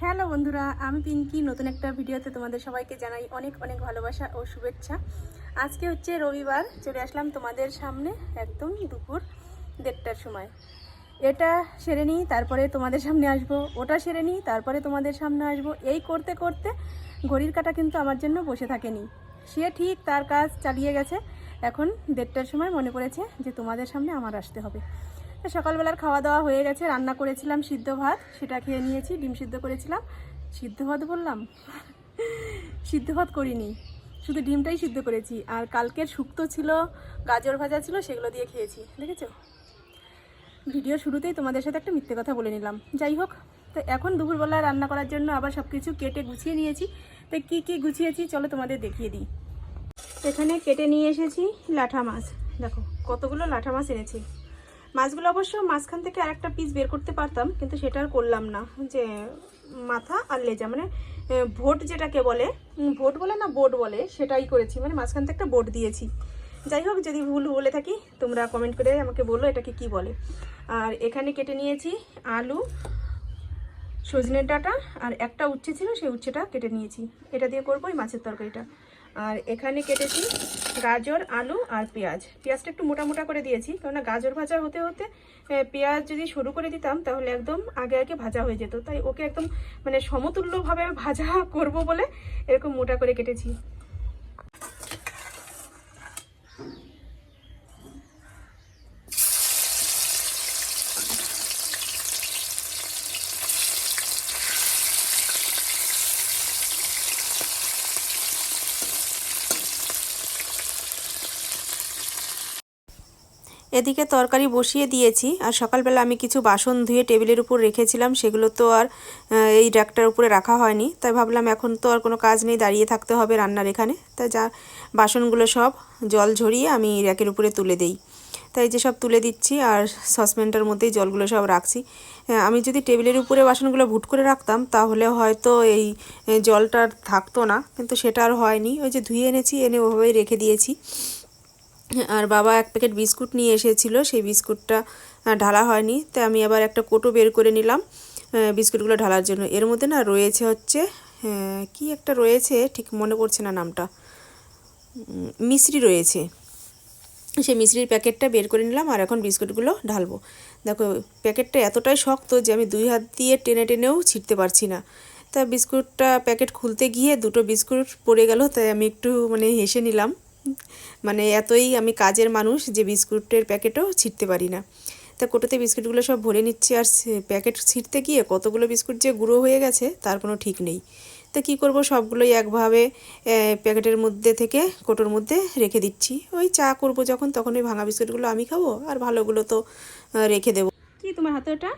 Hello বন্ধুরা, আমি পিঙ্কি। নতুন একটা ভিডিওতে তোমাদের সবাইকে জানাই অনেক অনেক ভালোবাসা ও শুভেচ্ছা। আজকে হচ্ছে রবিবার, চলে আসলাম তোমাদের সামনে একদম দুপুর দেড়টার সময়। এটা সেরে নিই, তারপরে তোমাদের সামনে আসব। ওটা সেরে নিই, তারপরে তোমাদের সামনে আসব। এই করতে করতে ঘড়ির কাটা কিন্তু আমার জন্য বসে থাকেনি। সে ঠিক তার কাজ চালিয়ে গেছে। এখন দেড়টার সময় মনে পড়েছে যে তোমাদের সামনে আমার আসতে হবে। সকালবেলার খাওয়া দাওয়া হয়ে গেছে, রান্না করেছিলাম সিদ্ধ ভাত, সেটা খেয়ে নিয়েছি, ডিম সিদ্ধ করেছিলাম। সিদ্ধ ভাত বললাম? সিদ্ধ ভাত করিনি, শুধু ডিমটাই সিদ্ধ করেছি। আর কালকের শুক্তো ছিল, গাজর ভাজা ছিল, সেগুলো দিয়ে খেয়েছি, দেখেছ? ভিডিও শুরুতেই তোমাদের সাথে একটা মিথ্যে কথা বলে নিলাম। যাই হোক, তো এখন দুপুরবেলা রান্না করার জন্য আবার সব কিছু কেটে গুছিয়ে নিয়েছি। তো কী কী গুছিয়েছি, চলো তোমাদের দেখিয়ে দিই। এখানে কেটে নিয়ে এসেছি লাঠা মাছ। দেখো, কতগুলো লাঠা মাছ এনেছি। মাছগুলো অবশ্য মাঝখান থেকে আর একটা পিস বের করতে পারতাম, কিন্তু সেটা আর করলাম না। যে, মাথা আর লেজা মানে ভোট যেটাকে বলে ভোট বলে না, বোট বলে, সেটাই করেছি। মানে মাঝখান থেকে একটা বোট দিয়েছি। যাই হোক, যদি ভুল বলে থাকি, তোমরা কমেন্ট করে আমাকে বলো এটাকে কি বলে। আর এখানে কেটে নিয়েছি আলু সজনের ডাঁটা, আর একটা উচ্ছে ছিল, সেই উচ্ছেটা কেটে নিয়েছি। এটা দিয়ে করব এই মাছের তরকারিটা। আর এখানে কেটেছি গাজর, আলু আর পেঁয়াজ। পেঁয়াজটা একটু মোটা মোটা করে দিয়েছি, কেননা গাজর ভাজা হতে হতে পেঁয়াজ যদি শুরু করে দিতাম তাহলে একদম আগে আগে ভাজা হয়ে যেত। তাই ওকে একদম মানে সমতুল্যভাবে ভাজা করব বলে এরকম মোটা করে কেটেছি। এদিকে তরকারি বসিয়ে দিয়েছি, আর সকালবেলা আমি কিছু বাসন ধুয়ে টেবিলের উপর রেখেছিলাম, সেগুলো তো আর এই র্যাকটার উপরে রাখা হয়নি। তাই ভাবলাম এখন তো আর কোনো কাজ নেই, দাঁড়িয়ে থাকতে হবে রান্নার এখানে। তাই যা, বাসনগুলো সব জল ঝরিয়ে আমি র্যাকের উপরে তুলে দেই। তাই যে সব তুলে দিচ্ছি, আর সসপ্যানটার মধ্যেই জলগুলো সব রাখছি। আমি যদি টেবিলের উপরে বাসনগুলো ভুট করে রাখতাম, তাহলে হয়তো এই জলটা থাকতো না। কিন্তু সেটা আর হয়নি। ওই যে ধুয়ে এনেছি, এনে ওভাবেই রেখে দিয়েছি। আর বাবা এক প্যাকেট বিস্কুট নিয়ে এসেছিল সেই বিস্কুটটা ঢালা হয়নি। তাই আমি আবার একটা কোটো বের করে নিলাম বিস্কুটগুলো ঢালার জন্য। এর মধ্যে না রয়েছে হচ্ছে আহ, কি একটা রয়েছে ঠিক মনে পড়ছে না নামটা। মিশ্রি রয়েছে। সেই মিশ্রির প্যাকেটটা বের করে নিলাম আর এখন বিস্কুটগুলো ঢালবো। দেখো প্যাকেটটা এতটাই শক্ত যে আমি দুই হাত দিয়ে টেনে টেনেও ছিঁড়তে পারছি না। তা বিস্কুটটা প্যাকেট খুলতে গিয়ে দুটো বিস্কুট পড়ে গেল তাই আমি একটু মানে হেসে নিলাম। মানে এতই আমি কাজের মানুষ যে বিস্কুটের প্যাকেটও ছিটতে পারি না। তা কোটোতে বিস্কুটগুলো সব ভরে নিচ্ছি আর প্যাকেট ছিঁড়তে গিয়ে কতগুলো বিস্কুট যে গুঁড়ো হয়ে গেছে তার কোনো ঠিক নেই। তা কী করব সবগুলোই একভাবে প্যাকেটের মধ্যে থেকে কোটোর মধ্যে রেখে দিচ্ছি। ওই চা করব যখন তখন ওই ভাঙা বিস্কুটগুলো আমি খাব আর ভালোগুলো তো রেখে দেবো। কি তোমার হাতে ওটা?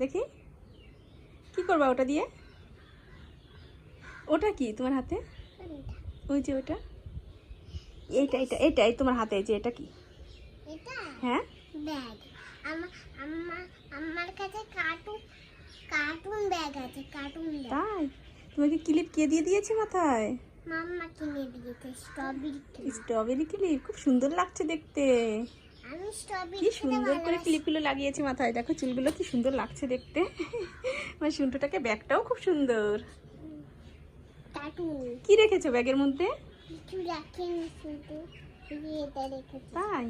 দেখি। কি করবা ওটা দিয়ে? ওটা কি তোমার হাতে? ওই যে ওটা এইটা এইটা এই তোমার হাতে যে এটা কি? এটা? হ্যাঁ? ব্যাগ। আমার কাছে কার্টুন কার্টুন ব্যাগ আছে কার্টুন ব্যাগ তাই? তোমাকে ক্লিপ কে দিয়ে দিয়েছে মাথায়? মাম্মা কিনে দিয়েছে স্ট্রবেরি ক্লিপ স্ট্রবেরি ক্লিপ খুব সুন্দর লাগছে দেখতে। আমি স্ট্রবেরি কি সুন্দর করে ক্লিপগুলো লাগিয়েছে মাথায়। দেখো চুলগুলো কি সুন্দর লাগছে দেখতে। আমার সুন্টুটাকে ব্যাগটাও খুব সুন্দর। কি রেখেছো ব্যাগের মধ্যে? তাই?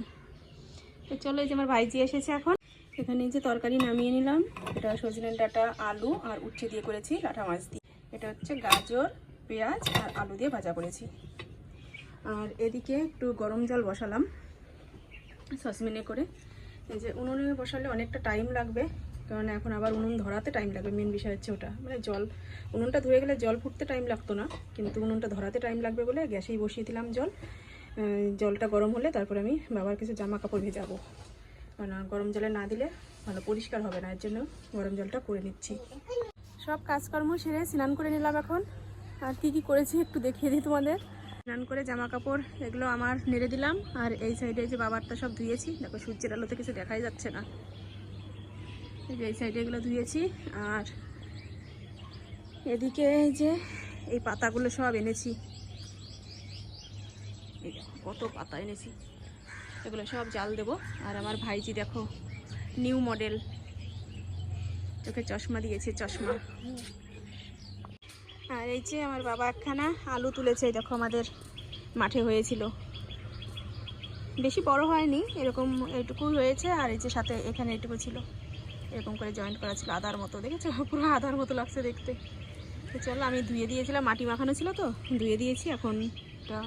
তো চলো এই যে আমার ভাইজি এসেছে এখন। এখানে যে তরকারি নামিয়ে নিলাম। এটা সজনের ডাঁটা আলু আর উচ্ছে দিয়ে করেছি লাঠা মাছ দিয়ে। এটা হচ্ছে গাজর পেঁয়াজ আর আলু দিয়ে ভাজা করেছি। আর এদিকে একটু গরম জল বসালাম সসমিনে করে। এই যে উনুনে বসালে অনেকটা টাইম লাগবে। কারণ এখন আবার উনুন ধরাতে টাইম লাগবে মেন বিষয় হচ্ছে ওটা। মানে জল, উনুনটা ধুয়ে গেলে জল ফুটতে টাইম লাগতো না, কিন্তু উনুনটা ধরাতে টাইম লাগবে বলে গ্যাসেই বসিয়ে দিলাম জল। জলটা গরম হলে তারপরে আমি বাবার কিছু জামা কাপড় ভেজাবো। কারণ গরম জলে না দিলে ভালো পরিষ্কার হবে না, এর জন্য গরম জলটা করে নিচ্ছি। সব কাজকর্ম সেরে স্নান করে নিলাম এখন। আর কি কি করেছি একটু দেখিয়ে দিই তোমাদের। স্নান করে জামা কাপড় এগুলো আমার নেড়ে দিলাম, আর এই সাইডে যে বাবারটা সব ধুয়েছি, দেখো সূর্যের আলোতে কিছু দেখাই যাচ্ছে না। এই যে এই সাইডে এগুলো ধুয়েছি, আর এদিকে এই যে এই পাতাগুলো সব এনেছি। এই কত পাতা এনেছি। এগুলো সব জাল দেবো। আর আমার ভাইজি দেখো, নিউ মডেল। চোখে চশমা দিয়েছে, চশমা। আর এই যে আমার বাবা একখানা আলু তুলেছে দেখো আমাদের মাঠে হয়েছিল। বেশি বড় হয়নি, এরকম এইটুকু হয়েছে, আর এই যে সাথে এখানে এটুকু ছিল। এরকম করে জয়েন্ট করা ছিল, আদার মতো, দেখেছ? পুরো আদার মতো লাগছে দেখতে। তো চলো, আমি ধুয়ে দিয়েছিলাম, মাটি মাখানো ছিল তো, ধুয়ে দিয়েছি, এখন এটা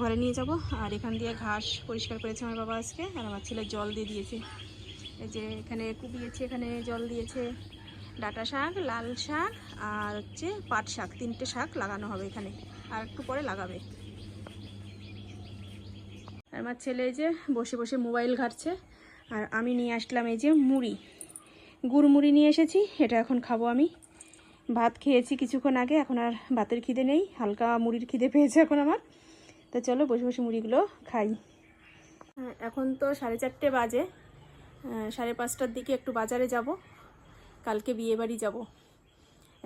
ঘরে নিয়ে যাব। আর এখান দিয়ে ঘাস পরিষ্কার করেছে আমার বাবা আজকে, আর আমার ছেলে জল দিয়ে দিয়েছে। এই যে এখানে কুপিয়েছে, এখানে জল দিয়েছে। ডাটা শাক, লাল শাক, আর হচ্ছে পাট শাক, তিনটে শাক লাগানো হবে এখানে, আর একটু পরে লাগাবে। আমার ছেলে যে বসে বসে মোবাইল ঘাটছে, আর আমি নিয়ে আসলাম এই যে মুড়ি। গুড় মুড়ি নিয়ে এসেছি এটা এখন খাব আমি। ভাত খেয়েছি কিছুক্ষণ আগে এখন আর ভাতের খিদে নেই হালকা মুড়ির খিদে পেয়েছে এখন আমার। তো চলো বসে বসে মুড়িগুলো খাই। হ্যাঁ, এখন তো সাড়ে চারটে বাজে সাড়ে পাঁচটার দিকে একটু বাজারে যাব কালকে বিয়ে বাড়ি যাব।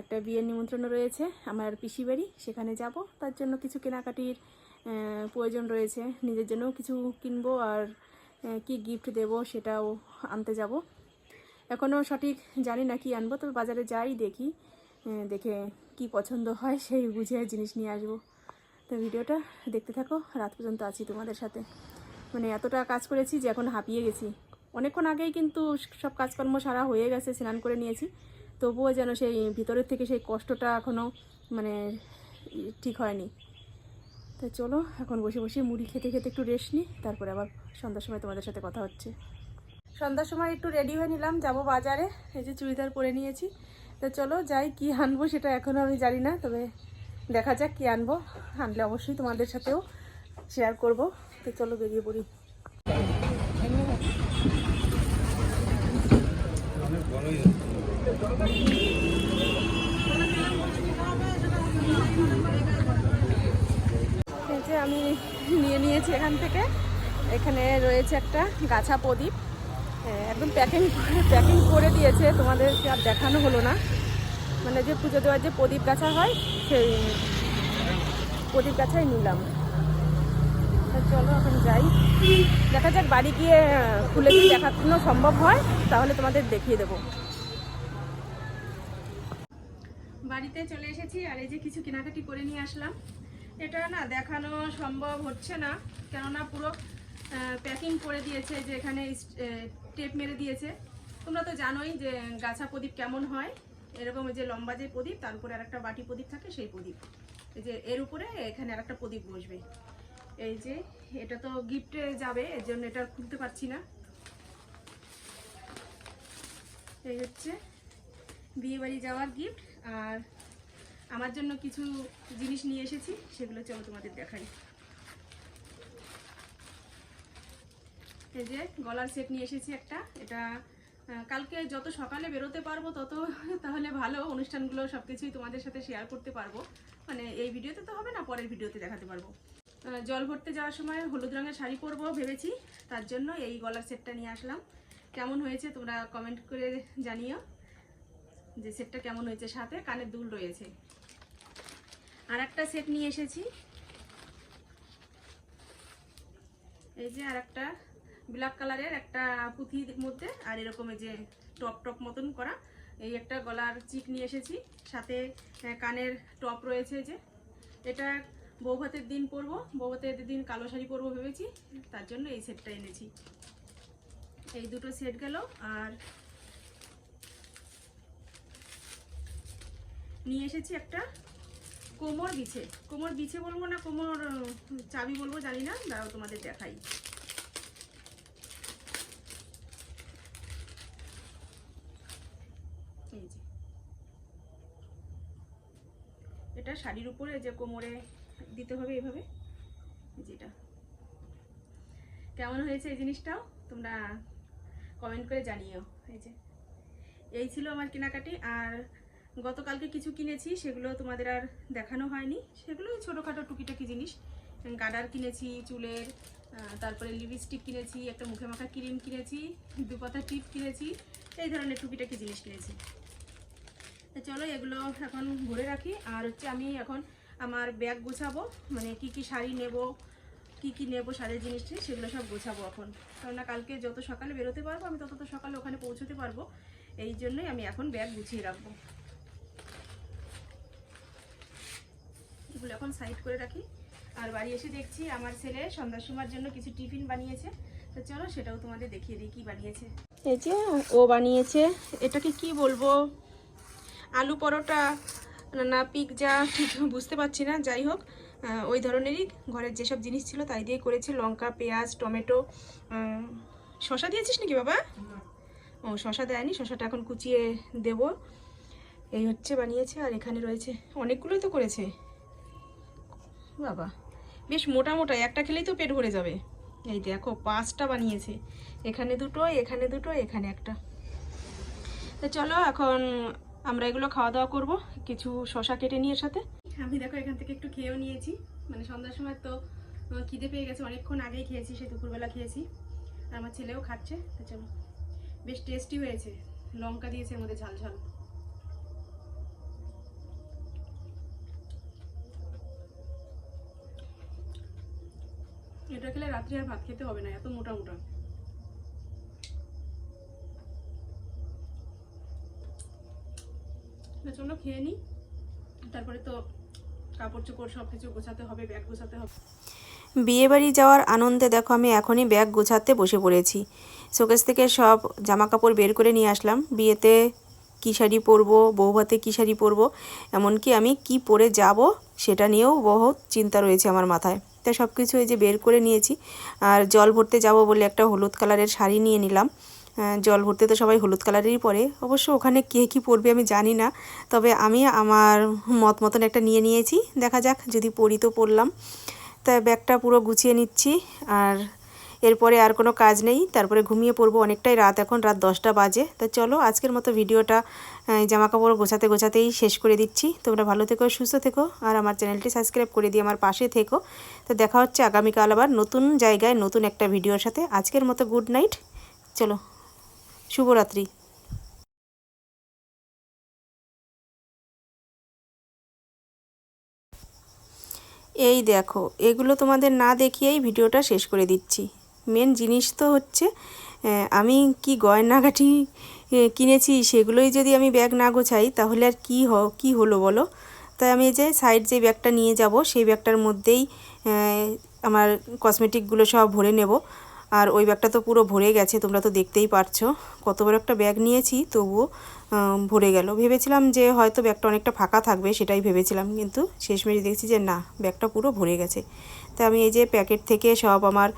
একটা বিয়ের নিমন্ত্রণ রয়েছে আমার পিসি বাড়ি সেখানে যাব তার জন্য কিছু কেনাকাটির প্রয়োজন রয়েছে। নিজের জন্যও কিছু কিনবো আর কি গিফট দেব সেটাও আনতে যাব। এখনও সঠিক জানি না কি আনব, তবে বাজারে যাই দেখি দেখে কি পছন্দ হয় সেই বুঝে জিনিস নিয়ে আসব। তো ভিডিওটা দেখতে থাকো, রাত পর্যন্ত আছি তোমাদের সাথে। মানে এতটা কাজ করেছি যে এখন হাঁপিয়ে গেছি। অনেকক্ষণ আগেই কিন্তু সব কাজকর্ম সারা হয়ে গেছে, স্নান করে নিয়েছি। তবুও যেন সেই ভিতরের থেকে সেই কষ্টটা এখনও মানে ঠিক হয়নি। তো চলো, এখন বসে বসে মুড়ি খেতে খেতে একটু রেস্ট নিই তারপরে আবার সন্ধ্যার সময় তোমাদের সাথে কথা হচ্ছে। সন্ধ্যার সময় একটু রেডি হয়ে নিলাম, যাব বাজারে। এই যে চুড়িদার পরে নিয়েছি। তো চলো যাই, কি আনব সেটা এখনও আমি জানি না, তবে দেখা যাক কি আনব। আনলে অবশ্যই তোমাদের সাথেও শেয়ার করব। তো চলো বেরিয়ে পড়ি। আমি নিয়ে নিয়েছি এখান থেকে। এখানে রয়েছে একটা গাছা প্রদীপ। একদম প্যাকিং প্যাকিং করে দিয়েছে। তোমাদেরকে আর দেখানো হলো না। মানে যে পুজো দেওয়ার যে প্রদীপ গাছা হয়, সেই প্রদীপ গাছাই নিলাম। চলো, এখন যাই। দেখা যাক বাড়ি গিয়ে খুলে যদি দেখানো সম্ভব হয়, তাহলে তোমাদের দেখিয়ে দেবো। বাড়িতে চলে এসেছি, আর এই যে কিছু কেনাকাটি করে নিয়ে আসলাম। এটা না দেখানো সম্ভব হচ্ছে না, কেননা পুরো প্যাকিং করে দিয়েছে, যে এখানে টেপ মেরে দিয়েছে। তোমরা তো জানোই যে গাছা প্রদীপ কেমন হয়। এরকম যে লম্বা যে প্রদীপ, তার উপরে আরেকটা বাটি প্রদীপ থাকে, সেই প্রদীপ। এই যে এর উপরে এখানে আরেকটা প্রদীপ বসবে। এই যে এটা তো গিফটে যাবে, এর জন্য এটা আর খুলতে পারছি না। এই হচ্ছে বিয়ে বাড়ি যাওয়ার গিফট আর আমার জন্য কিছু জিনিস নিয়ে এসেছি, সেগুলো চলো তোমাদের দেখাই। এই যে গলার সেট নিয়ে এসেছি একটা। এটা কালকে যত সকালে বেরোতে পারব তত তাহলে ভালো অনুষ্ঠানগুলো সব কিছুই তোমাদের সাথে শেয়ার করতে পারব। মানে এই ভিডিওতে তো হবে না, পরের ভিডিওতে দেখাতে পারব। জল ভরতে যাওয়ার সময় হলুদ রঙের শাড়ি পরবো ভেবেছি, তার জন্য এই গলার সেটটা নিয়ে আসলাম। কেমন হয়েছে তোমরা কমেন্ট করে জানিও যে সেটটা কেমন হয়েছে। সাথে কানের দুল রয়েছে। আর একটা সেট নিয়ে এসেছি। এই যে আর একটা ব্ল্যাক কালারের একটা পুঁথির মধ্যে, আর এরকম যে টপ টপ মতন করা। এই একটা গলার চিক নিয়ে এসেছি, সাথে কানের টপ রয়েছে যে। এটা বৌভাতের দিন পরবো, বৌভাতের দিন কালো শাড়ি পরবো ভেবেছি, তার জন্য এই সেটটা এনেছি। এই দুটো সেট গেল, আর নিয়ে এসেছি একটা কোমর বিছে। কোমর বিছে বলব না, কোমর, চাবি বলব জানি না, দাঁড়াও তোমাদের দেখাই এই যে এটা শাড়ির উপরে যে কোমরে দিতে হবে এভাবে। যেটা কেমন হয়েছে এই জিনিসটাও তোমরা কমেন্ট করে জানিও। এই যে। এই ছিল আমার কেনাকাটি। আর গতকালকে কিছু কিনেছি, সেগুলো তোমাদের আর দেখানো হয়নি। সেগুলো ছোটোখাটো টুকিটাকি জিনিস। গাডার কিনেছি, চুলের তারপরে লিপস্টিক কিনেছি, একটা মুখে মাখা ক্রিম কিনেছি, দুপাতা টিপ কিনেছি, এই ধরনের টুকিটাকি জিনিস কিনেছি। তো চলো এগুলো এখন ভরে রাখি। আর হচ্ছে আমি এখন আমার ব্যাগ গোছাবো। মানে কি কি শাড়ি নেব, কি কি নেব, শাড়ির জিনিসটি সেগুলো সব গোছাবো এখন। কেননা কালকে যত সকালে বেরোতে পারব, আমি তত তো সকালে ওখানে পৌঁছতে পারব। এই জন্যই আমি এখন ব্যাগ গুছিয়ে রাখব। এগুলো এখন সাইড করে রাখি। আর বাড়ি এসে দেখছি আমার ছেলে সন্ধ্যার সময়ের জন্য কিছু টিফিন বানিয়েছে। তো চলো সেটাও তোমাদের দেখিয়ে দিই কি বানিয়েছে। এই যে ও বানিয়েছে। এটাকে কি বলব? আলু পরোটা না পিৎজা, বুঝতে পারছি না, যাই হোক ওই ধরনেরই ঘরের যেসব জিনিস ছিল তাই দিয়ে করেছি, লঙ্কা, পেঁয়াজ, টমেটো শশা দিয়েছিস নাকি বাবা? ও শশা দেয়নি শশাটা এখন কুচিয়ে দেব। এই হচ্ছে বানিয়েছে, আর এখানে রয়েছে, অনেকগুলোই তো করেছে। বাবা, বেশ মোটা মোটা, একটা খেলেই তো পেট ভরে যাবে। এই দেখো, পাঁচটা বানিয়েছে, এখানে দুটো এখানে দুটো এখানে একটা। তো চলো, এখন আমরা এগুলো খাওয়া দাওয়া করব, কিছু শশা কেটে নিয়ে সাথে। আমি দেখো এখান থেকে একটু খেয়েও নিয়েছি মানে সন্ধ্যার সময় তো খিদে পেয়ে গেছে, অনেকক্ষণ আগেই খেয়েছি সে দুপুরবেলা খেয়েছি। আর আমার ছেলেও খাচ্ছে বেশ টেস্টি হয়েছে, লঙ্কা দিয়েছে মধ্যে ঝাল ঝাল। এটা খেলে রাত্রে আর ভাত খেতে হবে না, এত মোটা মোটা। চলো খেয়ে নিই। তারপরে তো কাপড় চোপড় সব কিছু গোছাতে হবে ব্যাগ গোছাতে হবে। বিয়েবাড়ি যাওয়ার আনন্দে দেখো আমি এখনই ব্যাগ গোছাতে বসে পড়েছি। শোকেস থেকে সব জামা কাপড় বের করে নিয়ে আসলাম। বিয়েতে কী শাড়ি পরবো বৌভাতে কী শাড়ি পরবো, এমনকি আমি কি পরে যাব সেটা নিয়েও বহুত চিন্তা রয়েছে আমার মাথায়। তাই সব কিছু এই যে বের করে নিয়েছি। আর জল ভরতে যাব বলে একটা হলুদ কালারের শাড়ি নিয়ে নিলাম। জল ভরতে তো সবাই হলুদ কালারেরই পরে। অবশ্য ওখানে কে কী পরবে আমি জানি না, তবে আমি আমার মত মতন একটা নিয়ে নিয়েছি। দেখা যাক, যদি পরি তো পরলাম। তাই ব্যাগটা পুরো গুছিয়ে নিচ্ছি, আর এরপরে আর কোনো কাজ নেই। তারপরে ঘুমিয়ে পড়ব অনেকটাই রাত এখন, রাত দশটা বাজে। তা চলো, আজকের মতো ভিডিওটা জামা কাপড় গোছাতে গোছাতেই শেষ করে দিচ্ছি। তোমরা ভালো থেকো, সুস্থ থেকো, আর আমার চ্যানেলটি সাবস্ক্রাইব করে দিয়ে আমার পাশে থেকো। তো দেখা হচ্ছে আগামীকাল আবার নতুন জায়গায়, নতুন একটা ভিডিওর সাথে। আজকের মতো গুড নাইট। চলো। শুভরাত্রি। এই দেখো, এগুলো তোমাদের না দেখিয়েই ভিডিওটা শেষ করে দিচ্ছি। মেন জিনিস তো হচ্ছে আমি কি গয়নাগাটি কিনেছি সেগুলোই যদি আমি ব্যাগ না গোছাই, তাহলে আর কি হ, কী হলো বলো? তাই আমি যে সাইড যে ব্যাগটা নিয়ে যাব, সেই ব্যাগটার মধ্যেই আমার কসমেটিকগুলো সব ভরে নেব। আর ওই ব্যাগটা তো পুরো ভরে গেছে, তোমরা তো দেখতেই পারছ। কত বড় একটা ব্যাগ নিয়েছি, তবুও ভরে গেল। ভেবেছিলাম যে হয়তো ব্যাগটা অনেকটা ফাঁকা থাকবে, সেটাই ভেবেছিলাম, কিন্তু শেষমেশ দেখছি যে না, ব্যাগটা পুরো ভরে গেছে। তাই আমি এই যে প্যাকেট থেকে সব আমার,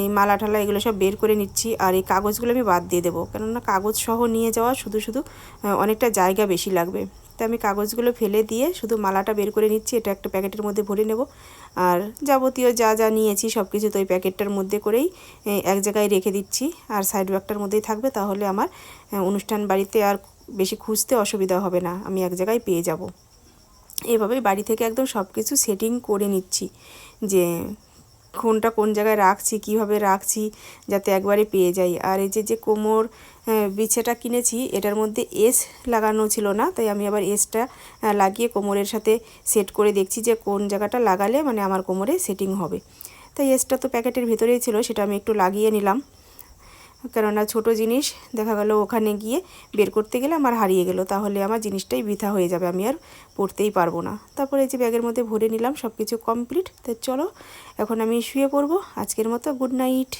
এই মালা ঠালা এগুলো সব বের করে নিচ্ছি, আর এই কাগজগুলো আমি বাদ দিয়ে দেবো। কেননা কাগজ সহ নিয়ে যাওয়া শুধু শুধু অনেকটা জায়গা বেশি লাগবে। তাই আমি কাগজগুলো ফেলে দিয়ে শুধু মালাটা বের করে নিচ্ছি, এটা একটা প্যাকেটের মধ্যে ভরে নেব। আর যাবতীয় যা যা নিয়েছি সব কিছু তো ওই প্যাকেটটার মধ্যে করেই এক জায়গায় রেখে দিচ্ছি। আর সাইড ব্যাগটার মধ্যেই থাকবে, তাহলে আমার অনুষ্ঠান বাড়িতে আর বেশি খুঁজতে অসুবিধা হবে না, আমি এক জায়গায় পেয়ে যাব। এভাবেই বাড়ি থেকে একদম সব কিছু সেটিং করে নিচ্ছি যে কোনটা কোন জায়গায় রাখছি, কীভাবে রাখছি যাতে একবারে পেয়ে যাই। আর এই যে যে কোমর বিছেটা কিনেছি, এটার মধ্যে এস লাগানো ছিল না, তাই আমি আবার এসটা লাগিয়ে কোমরের সাথে সেট করে দেখছি যে কোন জায়গাটা লাগালে মানে আমার কোমরে সেটিং হবে। তাই এসটা তো প্যাকেটের ভেতরেই ছিল, সেটা আমি একটু লাগিয়ে নিলাম। কেননা ছোট জিনিস, দেখা গেল ওখানে গিয়ে বের করতে গেলে আমার হারিয়ে গেল, তাহলে আমার জিনিসটাই বৃথা হয়ে যাবে, আমি আর পড়তেই পারব না। তারপরে এই যে ব্যাগের মধ্যে ভরে নিলাম সব কিছু কমপ্লিট তো চলো, এখন আমি শুয়ে পড়ব। আজকের মতো গুড নাইট